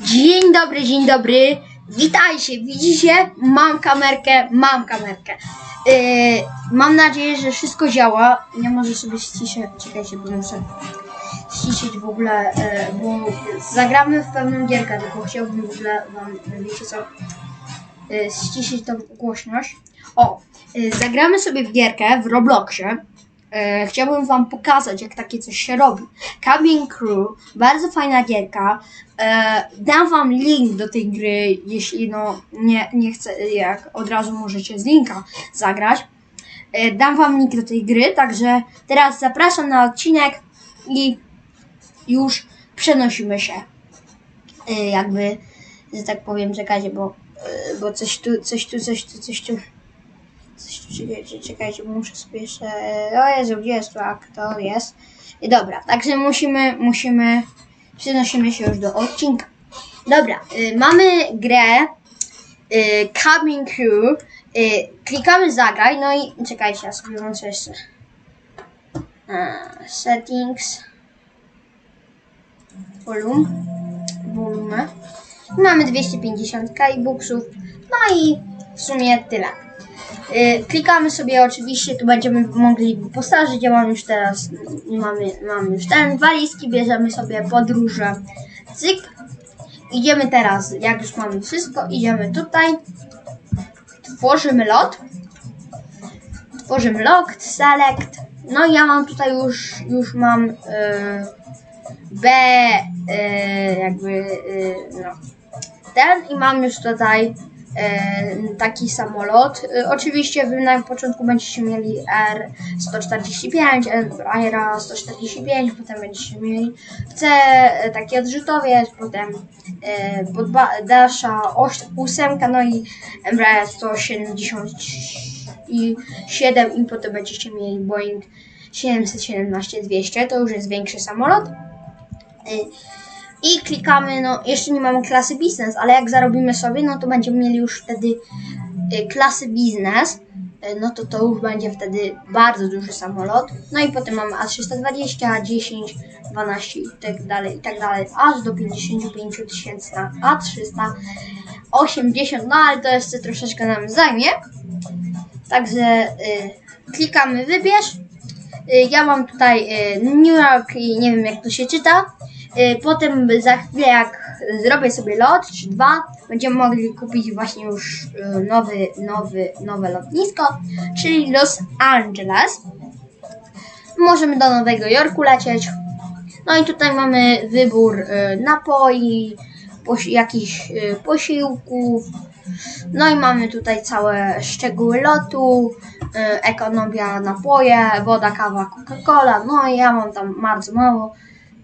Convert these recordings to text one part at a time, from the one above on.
Dzień dobry, dzień dobry. Witajcie, widzicie? Mam kamerkę, mam kamerkę. Yy, mam nadzieję, że wszystko działa. Ja może sobie ściszę, czekajcie, bo muszę ściszyć w ogóle, yy, bo zagramy w pewną gierkę, tylko chciałbym w ogóle wam, wiecie co, yy, ściszyć tą głośność. O, yy, zagramy sobie w gierkę w Robloxie. E, chciałbym Wam pokazać, jak takie coś się robi. Cabin Crew, bardzo fajna gierka. E, dam Wam link do tej gry, jeśli no nie, nie chcę, jak od razu możecie z linka zagrać. E, dam Wam link do tej gry, także teraz zapraszam na odcinek i już przenosimy się. E, jakby, że tak powiem, czekajcie, bo, e, bo coś tu, coś tu, coś tu, coś tu. Coś tu, czekajcie, czekajcie, muszę sobie jeszcze... O Jezu, gdzie jest tu aktor? Jest. I dobra, także musimy, musimy... Przenosimy się już do odcinka. Dobra, y, mamy grę y, Cabin Crew. Y, klikamy zagraj, no i czekajcie, ja sobie włączę jeszcze. A, settings. Volume. Volume. Mamy 250 kbuxów. No i w sumie tyle. Y, Klikamy sobie oczywiście, tu będziemy mogli postarzyć. Ja mam już teraz, mamy, mam już ten walizki, bierzemy sobie podróże. Cyk. Idziemy teraz, jak już mamy wszystko, idziemy tutaj. Tworzymy lot. Tworzymy locked, select. No ja mam tutaj już, już mam y, B, y, jakby, y, no, ten i mam już tutaj taki samolot. E, oczywiście wy na początku będziecie mieli R145, Aira 145, potem będziecie mieli C, e, taki odrzutowiec, potem e, Dasha 8, no i Embraer 177 i potem będziecie mieli Boeing 717-200, to już jest większy samolot. I klikamy, no jeszcze nie mamy klasy biznes, ale jak zarobimy sobie, no to będziemy mieli już wtedy y, klasy biznes, y, no to to już będzie wtedy bardzo duży samolot. No i potem mamy A320, 10, 12 i tak dalej, i tak dalej, aż do 55 tysięcy na A380, no ale to jeszcze troszeczkę nam zajmie. Także y, klikamy wybierz. Y, Ja mam tutaj y, New York i nie wiem jak to się czyta. Y, Potem za chwilę jak zrobię sobie lot czy dwa, będziemy mogli kupić właśnie już y, nowy, nowy, nowe lotnisko, czyli Los Angeles. Możemy do Nowego Jorku lecieć. No i tutaj mamy wybór y, napoi, jakichś posiłków. No i mamy tutaj całe szczegóły lotu, ekonomia, napoje, woda, kawa, Coca-Cola. No i ja mam tam bardzo mało.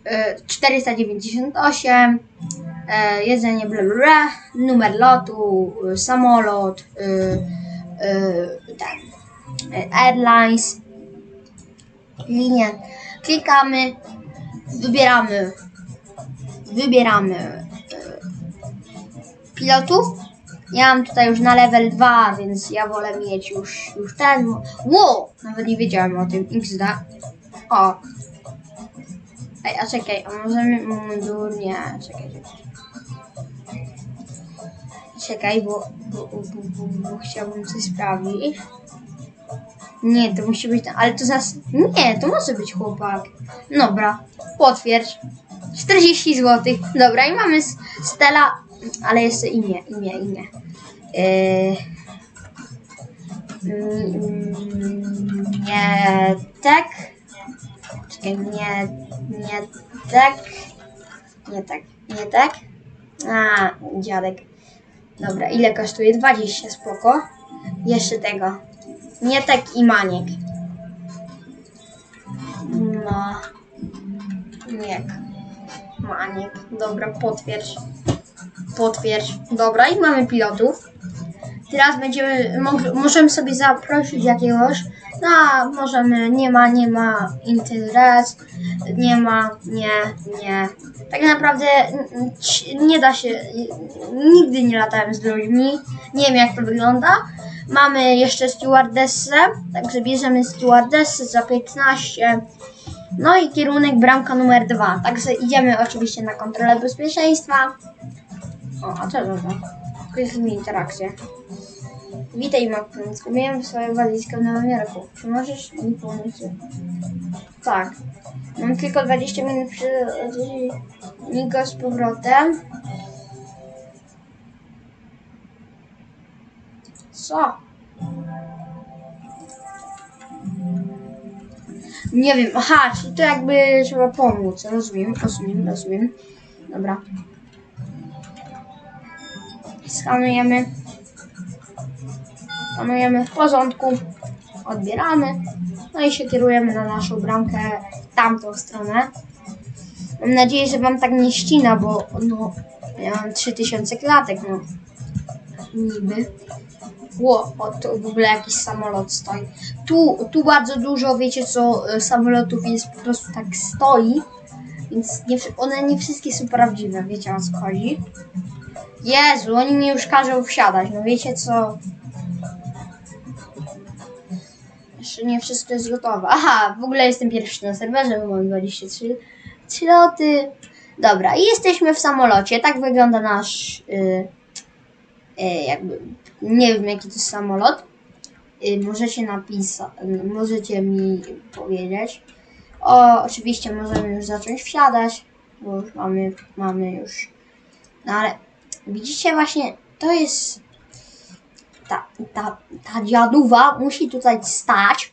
Y, 498, e, jedzenie, bla, bla, numer lotu, y, samolot, y, airlines, linie. Klikamy, wybieramy, wybieramy pilotów. Ja mam tutaj już na level 2, więc ja wolę mieć już, już ten. Wow! Nawet nie wiedziałem o tym. XD. O. Ej, a czekaj, a możemy mundur? Nie, czekaj, czekaj. Czekaj, bo, bo, bo, bo, bo chciałbym coś sprawdzić. Nie, to musi być, ale to zas... Nie, to może być chłopak. Dobra, potwierdź. 40 zł. Dobra, i mamy Stella, ale jeszcze imię, imię, imię. Yy... Mm, Nie, tak. Nie, nie tak. Nie tak, nie tak. A, dziadek. Dobra, ile kosztuje? 20, spoko. Jeszcze tego. Nie tak i maniek. No. Nie. Maniek. Dobra, potwierdź. Potwierdź. Dobra, i mamy pilotów. Teraz będziemy, możemy sobie zaprosić jakiegoś. No, możemy, nie ma, nie ma interest, nie ma, nie, nie. Tak naprawdę nie da się, nigdy nie latałem z ludźmi, nie wiem jak to wygląda. Mamy jeszcze stewardessę, także bierzemy stewardessę za 15. No i kierunek bramka numer 2. Także idziemy oczywiście na kontrolę bezpieczeństwa. O, a co to za? Kliknij interakcję. Witaj, Makron. Zgubiłem swoją walizkę w Nowym. Czy możesz mi pomóc? Tak. Mam tylko 20 minut przy Niko z powrotem. Co? Nie wiem, aha, czyli to jakby trzeba pomóc. Rozumiem, rozumiem, rozumiem. Dobra. Skanujemy. Skanujemy w porządku. Odbieramy. No i się kierujemy na naszą bramkę w tamtą stronę. Mam nadzieję, że wam tak nie ścina, bo no, ja mam 3000 klatek, no. Niby. Ło, o, tu w ogóle jakiś samolot stoi. Tu, tu bardzo dużo, wiecie co, y, samolotów jest po prostu tak stoi. Więc nie, one nie wszystkie są prawdziwe, wiecie o co chodzi. Jezu, oni mi już każą wsiadać, no wiecie co. Jeszcze nie wszystko jest gotowe. Aha, w ogóle jestem pierwszy na serwerze, bo mam 23 trzy loty. Dobra, i jesteśmy w samolocie. Tak wygląda nasz. y, y, jakby. Nie wiem, jaki to jest samolot. Y, możecie napisać. Możecie mi powiedzieć. O, oczywiście możemy już zacząć wsiadać, bo już mamy, mamy już. No ale widzicie właśnie, to jest ta, ta, ta dziaduwa musi tutaj stać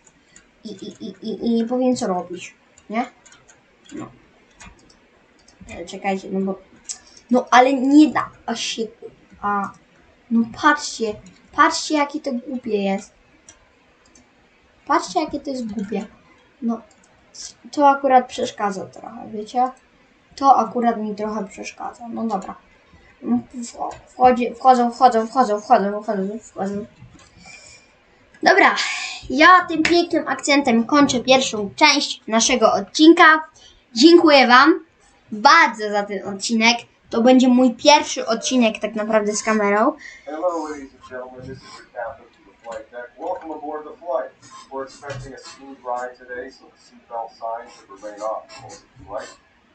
i, i, i, i, i nie powiem co robić, nie? No. E, Czekajcie, no bo... No ale nie da się... A... No patrzcie, patrzcie jakie to głupie jest. Patrzcie jakie to jest głupie. No, to akurat przeszkadza trochę, wiecie? To akurat mi trochę przeszkadza. No dobra. Wcho- Wchodzi, wchodzą, wchodzą, wchodzą, wchodzą, wchodzą, wchodzą. Dobra, ja tym pięknym akcentem kończę pierwszą część naszego odcinka. Dziękuję Wam bardzo za ten odcinek. To będzie mój pierwszy odcinek tak naprawdę z kamerą.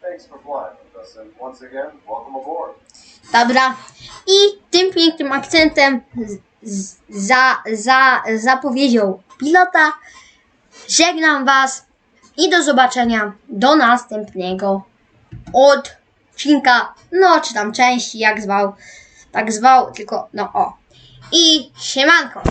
Thanks for flying with us, and once again, welcome aboard. Dobra. I tym pięknym akcentem z, za, za zapowiedzią pilota żegnam Was i do zobaczenia do następnego odcinka, no czy tam części, jak zwał, tak zwał, tylko no o. I siemanko.